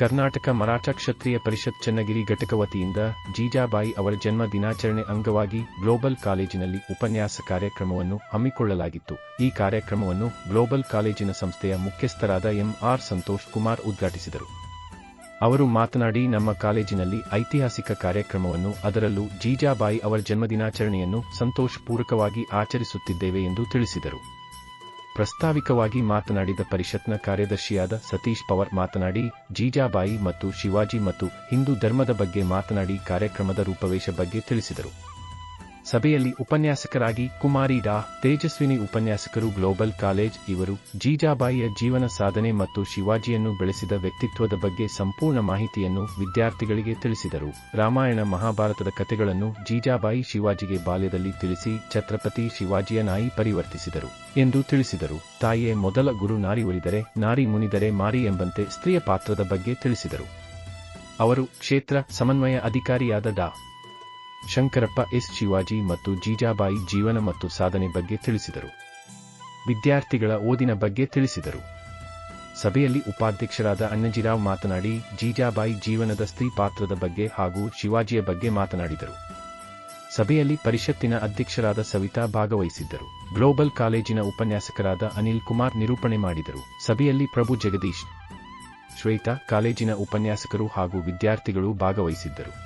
ಕರ್ನಾಟಕ ಮರಾಠ ಕ್ಷತ್ರಿಯ ಪರಿಷತ್ ಚನ್ನಗಿರಿ ಘಟಕ ವತಿಯಿಂದ ಜೀಜಾಬಾಯಿ ಅವರ ಜನ್ಮ ದಿನಾಚರಣೆ ಅಂಗವಾಗಿ ಗ್ಲೋಬಲ್ ಕಾಲೇಜಿನಲ್ಲಿ ಉಪನ್ಯಾಸ ಕಾರ್ಯಕ್ರಮವನ್ನು ಹಮ್ಮಿಕೊಳ್ಳಲಾಗಿತ್ತು. ಈ ಕಾರ್ಯಕ್ರಮವನ್ನು ಗ್ಲೋಬಲ್ ಕಾಲೇಜಿನ ಸಂಸ್ಥೆಯ ಮುಖ್ಯಸ್ಥರಾದ ಎಂ ಆರ್ ಸಂತೋಷ್ ಕುಮಾರ್ ಉದ್ಘಾಟಿಸಿದರು. ಅವರು ಮಾತನಾಡಿ, ನಮ್ಮ ಕಾಲೇಜಿನಲ್ಲಿ ಐತಿಹಾಸಿಕ ಕಾರ್ಯಕ್ರಮವನ್ನು, ಅದರಲ್ಲೂ ಜೀಜಾಬಾಯಿ ಅವರ ಜನ್ಮದಿನಾಚರಣೆಯನ್ನು ಸಂತೋಷಪೂರ್ವಕವಾಗಿ ಆಚರಿಸುತ್ತಿದ್ದೇವೆ ಎಂದು ತಿಳಿಸಿದರು. ಪ್ರಸ್ತಾವಿಕವಾಗಿ ಮಾತನಾಡಿದ ಪರಿಷತ್ನ ಕಾರ್ಯದರ್ಶಿಯಾದ ಸತೀಶ್ ಪವರ್ ಮಾತನಾಡಿ, ಜೀಜಾಬಾಯಿ ಮತ್ತು ಶಿವಾಜಿ ಮತ್ತು ಹಿಂದೂ ಧರ್ಮದ ಬಗ್ಗೆ ಮಾತನಾಡಿ ಕಾರ್ಯಕ್ರಮದ ರೂಪವೇಶ ಬಗ್ಗೆ ತಿಳಿಸಿದರು. ಸಭೆಯಲ್ಲಿ ಉಪನ್ಯಾಸಕರಾಗಿ ಕುಮಾರಿ ಡಾ. ತೇಜಸ್ವಿನಿ ಉಪನ್ಯಾಸಕರು ಗ್ಲೋಬಲ್ ಕಾಲೇಜ್ ಇವರು, ಜೀಜಾಬಾಯಿಯ ಜೀವನ ಸಾಧನೆ ಮತ್ತು ಶಿವಾಜಿಯನ್ನು ಬೆಳೆಸಿದ ವ್ಯಕ್ತಿತ್ವದ ಬಗ್ಗೆ ಸಂಪೂರ್ಣ ಮಾಹಿತಿಯನ್ನು ವಿದ್ಯಾರ್ಥಿಗಳಿಗೆ ತಿಳಿಸಿದರು. ರಾಮಾಯಣ ಮಹಾಭಾರತದ ಕಥೆಗಳನ್ನು ಜೀಜಾಬಾಯಿ ಶಿವಾಜಿಗೆ ಬಾಲ್ಯದಲ್ಲಿ ತಿಳಿಸಿ ಛತ್ರಪತಿ ಶಿವಾಜಿಯ ನಾಯಿ ಪರಿವರ್ತಿಸಿದರು ಎಂದು ತಿಳಿಸಿದರು. ತಾಯಿಯೇ ಮೊದಲ ಗುರು ನಾರಿ ಒಲಿದರೆ, ನಾರಿ ಮುನಿದರೆ ಮಾರಿ ಎಂಬಂತೆ ಸ್ತ್ರೀಯ ಪಾತ್ರದ ಬಗ್ಗೆ ತಿಳಿಸಿದರು. ಅವರು ಕ್ಷೇತ್ರ ಸಮನ್ವಯ ಅಧಿಕಾರಿಯಾದ ಡಾ. ಶಂಕರಪ್ಪ ಎಸ್ ಶಿವಾಜಿ ಮತ್ತು ಜೀಜಾಬಾಯಿ ಜೀವನ ಮತ್ತು ಸಾಧನೆ ಬಗ್ಗೆ ತಿಳಿಸಿದರು. ವಿದ್ಯಾರ್ಥಿಗಳ ಓದಿನ ಬಗ್ಗೆ ತಿಳಿಸಿದರು. ಸಭೆಯಲ್ಲಿ ಉಪಾಧ್ಯಕ್ಷರಾದ ಅಣ್ಣಜಿರಾವ್ ಮಾತನಾಡಿ, ಜೀಜಾಬಾಯಿ ಜೀವನದ ಸ್ತ್ರೀ ಪಾತ್ರದ ಬಗ್ಗೆ ಹಾಗೂ ಶಿವಾಜಿಯ ಬಗ್ಗೆ ಮಾತನಾಡಿದರು. ಸಭೆಯಲ್ಲಿ ಪರಿಷತ್ತಿನ ಅಧ್ಯಕ್ಷರಾದ ಸವಿತಾ ಭಾಗವಹಿಸಿದ್ದರು. ಗ್ಲೋಬಲ್ ಕಾಲೇಜಿನ ಉಪನ್ಯಾಸಕರಾದ ಅನಿಲ್ ಕುಮಾರ್ ನಿರೂಪಣೆ ಮಾಡಿದರು. ಸಭೆಯಲ್ಲಿ ಪ್ರಭು ಜಗದೀಶ್ ಶ್ವೇತಾ ಕಾಲೇಜಿನ ಉಪನ್ಯಾಸಕರು ಹಾಗೂ ವಿದ್ಯಾರ್ಥಿಗಳು ಭಾಗವಹಿಸಿದ್ದರು.